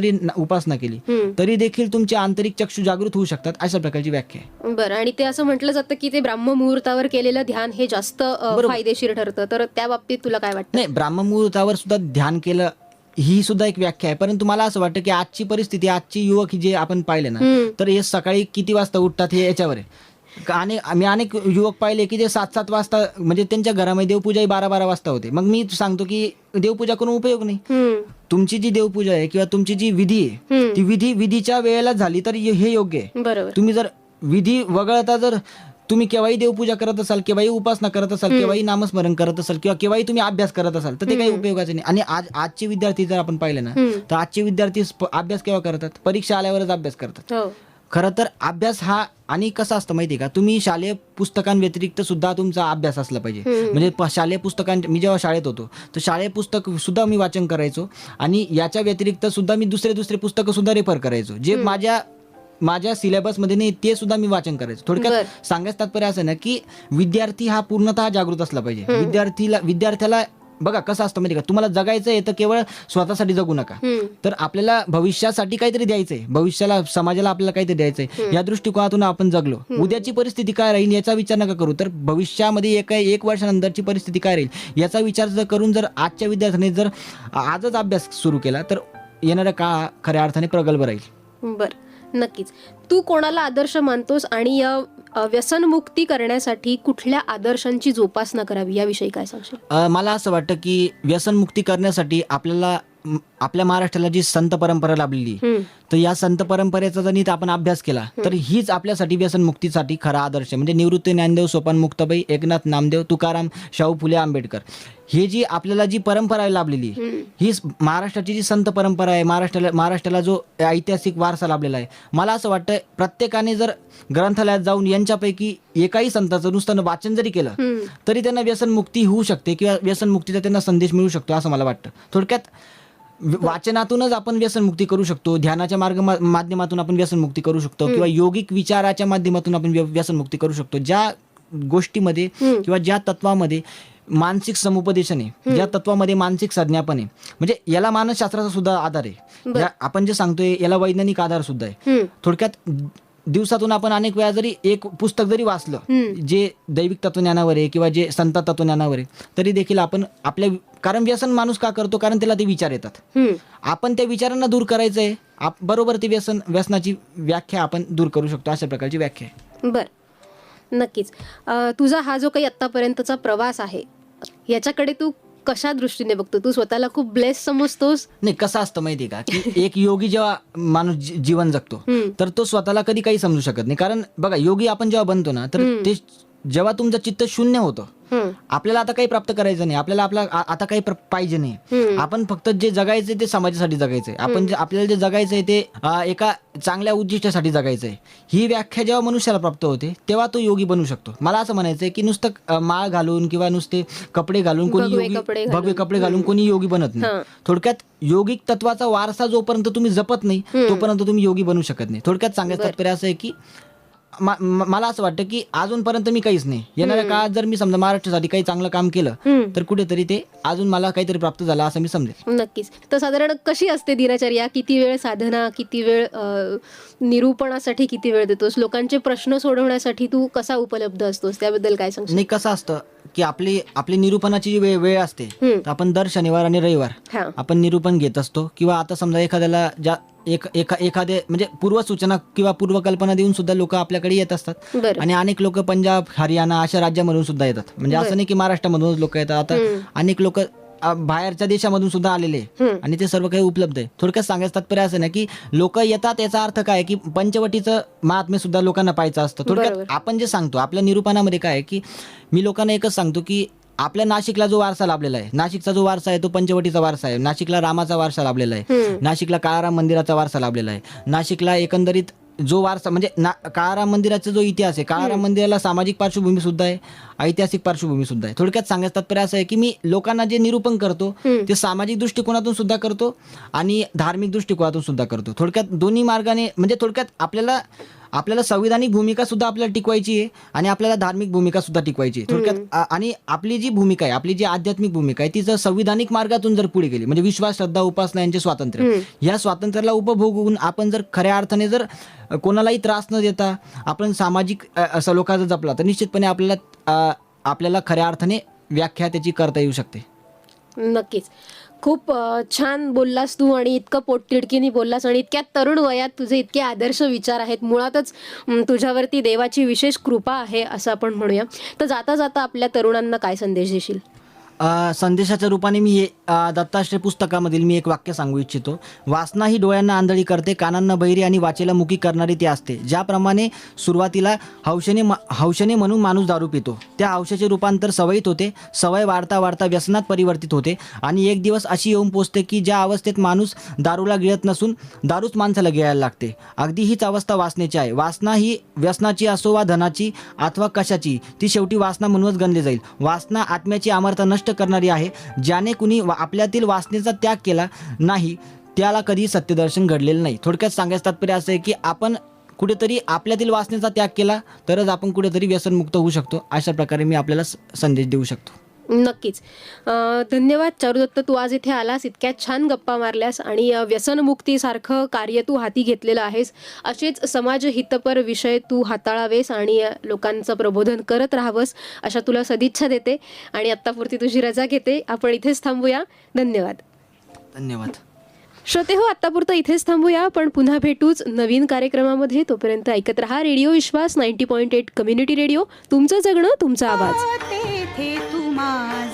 जरी उपासना केली. तरी देखील तुमचे आंतरिक चक्षु जागृत होऊ शकतात अशा प्रकारची व्याख्या आहे बरं आणि ते असं म्हटलं जातं की ते ब्राह्म मुहूर्तावर केलेलं ध्यान हे जास्त. फायदेशीर ठरतं तर त्या बाबतीत तुला काय वाटतं नाही ब्राह्ममुहूर्तावर सुद्धा ध्यान केलं ही सुद्धा एक व्याख्या आहे परंतु मला असं वाटतं की आजची परिस्थिती आजची युवक जे आपण पाहिले ना. तर हे सकाळी किती वाजता उठतात हे याच्यावर आहे आणि आम्ही अनेक युवक पाहिले की जे सात सात वाजता म्हणजे त्यांच्या घरामध्ये देवपूजा ही बारा बारा वाजता होते. मग मी सांगतो की देवपूजा करून उपयोग नाही. तुमची जी देवपूजा आहे किंवा तुमची जी विधी आहे. ती विधी विधीच्या वेळेला झाली तर हे योग्य आहे. तुम्ही जर विधी वगळता जर तुम्ही केव्हाही देवपूजा करत असाल केव्हाही उपासना करत असाल केव्हाही नामस्मरण करत असाल किंवा केव्हाही तुम्ही अभ्यास करत असाल तर ते काही उपयोगाचे नाही. आणि आज आजचे विद्यार्थी जर आपण पाहिले ना. तर आजचे विद्यार्थी अभ्यास केव्हा करतात? परीक्षा आल्यावरच अभ्यास करतात. हो. खरं तर अभ्यास हा आणि कसं असतं माहिती आहे का? तुम्ही शालेय पुस्तकांव्यतिरिक्त सुद्धा तुमचा अभ्यास असला पाहिजे. म्हणजे शालेय पुस्तकां मी जेव्हा शाळेत होतो तर शालेय पुस्तक सुद्धा मी वाचन करायचो आणि याच्या व्यतिरिक्त सुद्धा मी दुसरे दुसरे पुस्तकं सुद्धा रेफर करायचो. जे माझ्या माझ्या सिलेबसमध्ये नाही ते सुद्धा मी वाचन करायचो. थोडक्यात सांगायचं तात्पर्य असं ना की विद्यार्थी हा पूर्णतः जागृत असला पाहिजे. विद्यार्थीला विद्यार्थ्याला बघा कसं असतं माहिती का? तुम्हाला जगायचं आहे तर केवळ स्वतःसाठी जगू नका. तर आपल्याला भविष्यासाठी काहीतरी द्यायचंय. भविष्याला समाजाला आपल्याला काहीतरी द्यायचंय. या दृष्टिकोनातून आपण जगलो. उद्याची परिस्थिती काय राहील याचा विचार नका करू. तर भविष्यामध्ये एक एक वर्षानंतरची परिस्थिती काय राहील याचा विचार जर करून जर आजच्या विद्यार्थ्याने जर आजच अभ्यास सुरू केला तर येणाऱ्या काळ खऱ्या अर्थाने प्रगल्भ राहील. बर. नक्कीच. तू कोणाला आदर्श मानतोस आणि या व्यसनमुक्ती करण्यासाठी कुठल्या आदर्शांची जोपासना करावी? याविषयी काय सांगशील? मला असं वाटतं की व्यसनमुक्ती करण्यासाठी आपल्याला म, आपल्या महाराष्ट्राला जी संत परंपरा लाभलेली. तर या संत परंपरेचा जर नीट आपण अभ्यास केला तर हीच आपल्यासाठी व्यसनमुक्तीसाठी खरा आदर्श आहे. म्हणजे निवृत्ती ज्ञानदेव सोपान मुक्ताबाई एकनाथ नामदेव तुकाराम शाहू फुले आंबेडकर. हे जी आपल्याला जी परंपरा लाभलेली आहे ही स- महाराष्ट्राची जी संत परंपरा आहे महाराष्ट्राला महाराष्ट्राला जो ऐतिहासिक वारसा लाभलेला आहे. मला असं वाटतं प्रत्येकाने जर ग्रंथालयात जाऊन यांच्यापैकी एकाही संताचं नुसतं वाचन जरी केलं. तरी त्यांना व्यसनमुक्ती होऊ शकते किंवा व्यसनमुक्तीचा त्यांना संदेश मिळू शकतो असं मला वाटतं. थोडक्यात वाचनातूनच आपण व्यसनमुक्ती करू शकतो ध्यानाच्या मार्ग माध्यमातून आपण व्यसनमुक्ती करू शकतो किंवा योगिक विचाराच्या माध्यमातून आपण व्य- व्यसनमुक्ती करू शकतो. ज्या गोष्टीमध्ये किंवा ज्या तत्वामध्ये मानसिक समुपदेशन आहे ज्या तत्वामध्ये मानसिक संज्ञापन आहे म्हणजे याला मानसशास्त्राचा सुद्धा आधार आहे. आपण जे सांगतोय याला वैज्ञानिक आधार सुद्धा आहे. थोडक्यात दिवसातून आपण अनेक वेळा जरी एक पुस्तक जरी वाचलं जे दैविक तत्वज्ञानावर आहे किंवा जे संत तत्वज्ञानावर आहे तरी देखील आपण आपल्या कारण व्यसन माणूस का करतो? कारण त्याला ते विचार येतात. आपण त्या विचारांना दूर करायचं आहे आप बरोबर ती व्यसन व्यसनाची व्याख्या आपण दूर करू शकतो अशा प्रकारची व्याख्या आहे. बर. नक्कीच. तुझा हा जो काही आतापर्यंतचा प्रवास आहे याच्याकडे तू कशा दृष्टीने बघतो तू स्वतःला खूप ब्लेस समजतोस नाही कसं असतं माहिती आहे का की एक योगी जेव्हा माणूस जी- जीवन जगतो हम्म. तर तो स्वतःला कधी काही समजू शकत नाही कारण बघा योगी आपण जेव्हा बनतो ना तर ते जेव्हा तुमचं चित्त शून्य होतं. आपल्याला आता काही प्राप्त करायचं नाही. आपल्याला आपला आ- आता काही प्र- पाहिजे नाही. आपण फक्त जे जगायचंय ते समाजासाठी जगायचंय. आपण जे आपल्याला जे जगायचंय ते एका चांगल्या उद्दिष्टासाठी जगायचंय. ही व्याख्या जेव्हा मनुष्याला प्राप्त होते तेव्हा तो योगी बनू शकतो. मला असं म्हणायचंय की नुसतं अ, माळ घालून किंवा नुसते कपडे घालून कोणी भगवे योगी कपडे घालून. भगवे कपडे घालून कोणी योगी बनत नाही. थोडक्यात योगिक तत्वाचा वारसा जोपर्यंत तुम्ही जपत नाही तोपर्यंत तुम्ही योगी बनू शकत नाही. थोडक्यात सांगायचं तात्पर्य असं आहे की मला असं वाटतं की अजूनपर्यंत मी काहीच नाही. येणाऱ्या काळात जर मी समजा महाराष्ट्रासाठी काही चांगलं काम केलं. तर कुठेतरी ते अजून मला काहीतरी प्राप्त झालं असं मी समजेल नक्कीच. तर साधारण कशी असते दिनचर्या? किती वेळ साधना किती वेळ निरूपणासाठी किती वेळ देतोस? लोकांचे प्रश्न सोडवण्यासाठी तू कसा उपलब्ध असतोस? त्याबद्दल काय सांगशील? नाही कसं असतं की आपली आपली निरूपणाची जी वेळ वेळ असते आपण दर शनिवार आणि रविवार आपण निरूपण घेत असतो. किंवा आता समजा एखाद्याला ज्या एक एका एखादे म्हणजे पूर्वसूचना किंवा पूर्वकल्पना देऊन सुद्धा लोक आपल्याकडे येत असतात. बरं. आणि अनेक लोक पंजाब हरियाणा अशा राज्यामधून सुद्धा येतात. म्हणजे असं नाही की महाराष्ट्रामधूनच लोक येतात. आता अनेक लोक बाहेरच्या देशामधून सुद्धा आलेले आहे. हम्म. आणि ते सर्व काही उपलब्ध आहे थोडक्यात सांगायचं तात्पर्य असं ना की लोक येतात याचा अर्थ काय आहे की पंचवटीचं महात्म्य सुद्धा लोकांना पाहायचं असतं. थोडक्यात बरोबर. आपण जे सांगतो आपल्या निरूपणामध्ये काय आहे की मी लोकांना एकच सांगतो की आपल्या नाशिकला जो वारसा लाभलेला आहे नाशिकचा जो वारसा आहे तो पंचवटीचा वारसा आहे नाशिकला रामाचा वारसा लाभलेला आहे. नाशिकला काळाराम मंदिराचा वारसा लाभलेला आहे नाशिकला एकंदरीत जो वारसा म्हणजे ना काळाराम मंदिराचा जो इतिहास आहे काळाराम मंदिराला सामाजिक पार्श्वभूमी सुद्धा आहे ऐतिहासिक पार्श्वभूमी सुद्धा आहे. थोडक्यात सांगायचं तात्पर्य असं आहे की मी लोकांना जे निरूपण करतो ते सामाजिक दृष्टिकोनातून सुद्धा करतो आणि धार्मिक दृष्टिकोनातून सुद्धा करतो. थोडक्यात दोन्ही मार्गाने म्हणजे थोडक्यात आपल्याला आपल्याला संविधानिक भूमिका सुद्धा आपल्याला टिकवायची आहे आणि आपल्याला धार्मिक भूमिका सुद्धा टिकवायची आहे. थोडक्यात आ- आणि आपली जी भूमिका आहे आपली जी आध्यात्मिक भूमिका आहे ती जर संविधानिक मार्गातून जर पुढे गेली म्हणजे विश्वास श्रद्धा उपासना यांचे स्वातंत्र्य या स्वातंत्र्याला उपभोगून आपण जर खऱ्या अर्थाने जर अ, कोणालाही त्रास न देता आपण सामाजिक अ, लोका जर जपला तर निश्चितपणे आपल्याला अ, आपल्याला खऱ्या अर्थाने व्याख्या त्याची करता येऊ शकते. नक्कीच. खूप छान बोललास तू आणि इतकं पोटतिडकीने बोललास आणि इतक्या तरुण वयात तुझे इतके आदर्श विचार आहेत. मुळातच तुझ्यावरती देवाची विशेष कृपा आहे असं आपण म्हणूया. तर जाता जाता आपल्या तरुणांना काय संदेश देशील? संदेशाच्या रूपाने मी हे दत्ताश्रय पुस्तकामधील मी एक वाक्य सांगू इच्छितो. वासना ही डोळ्यांना आंधळी करते कानांना बहिरी आणि वाचेला मुकी करणारी ती असते. ज्याप्रमाणे सुरुवातीला हौशेने म- हौशेने म्हणून माणूस दारू पितो त्या हौशेचे रूपांतर सवयीत होते सवय वाढता वाढता व्यसनात परिवर्तित होते आणि एक दिवस अशी येऊन पोचते की ज्या अवस्थेत माणूस दारूला गिळत नसून दारूच माणसाला गिळायला लागते. अगदी हीच अवस्था वासनेची आहे. वासना ही व्यसनाची असो वा धनाची अथवा कशाची ती शेवटी वासना म्हणूनच गणली जाईल. वासना आत्म्याची अमरता नष्ट करणारी आहे. ज्याने कुणी वा- आपल्यातील वासनेचा त्याग केला नाही त्याला कधी सत्यदर्शन घडलेलं नाही. थोडक्यात सांगायचं तात्पर्य असं आहे की आपण कुठेतरी आपल्यातील वासनेचा त्याग केला तरच आपण कुठेतरी व्यसनमुक्त होऊ शकतो. अशा प्रकारे मी आपल्याला संदेश देऊ शकतो. नक्कीच. अं, धन्यवाद चारुदत्त तू आज इथे आलास इतक्या छान गप्पा मारल्यास आणि व्यसनमुक्तीसारखं कार्य तू हाती घेतलेलं आहेस. असेच समाजहितपर विषय तू हाताळावेस आणि लोकांचं प्रबोधन करत राहावंस अशा तुला सदिच्छा देते आणि आत्तापुरती तुझी रजा घेते. आपण इथेच थांबूया. धन्यवाद. धन्यवाद. श्रोते हो आत्तापुरतं इथेच थांबूया. पण पुन्हा भेटूच नवीन कार्यक्रमामध्ये. तोपर्यंत ऐकत रहा radio Vishwas ninety point eight community radio. तुमचं जगणं तुमचा आवाज. समाज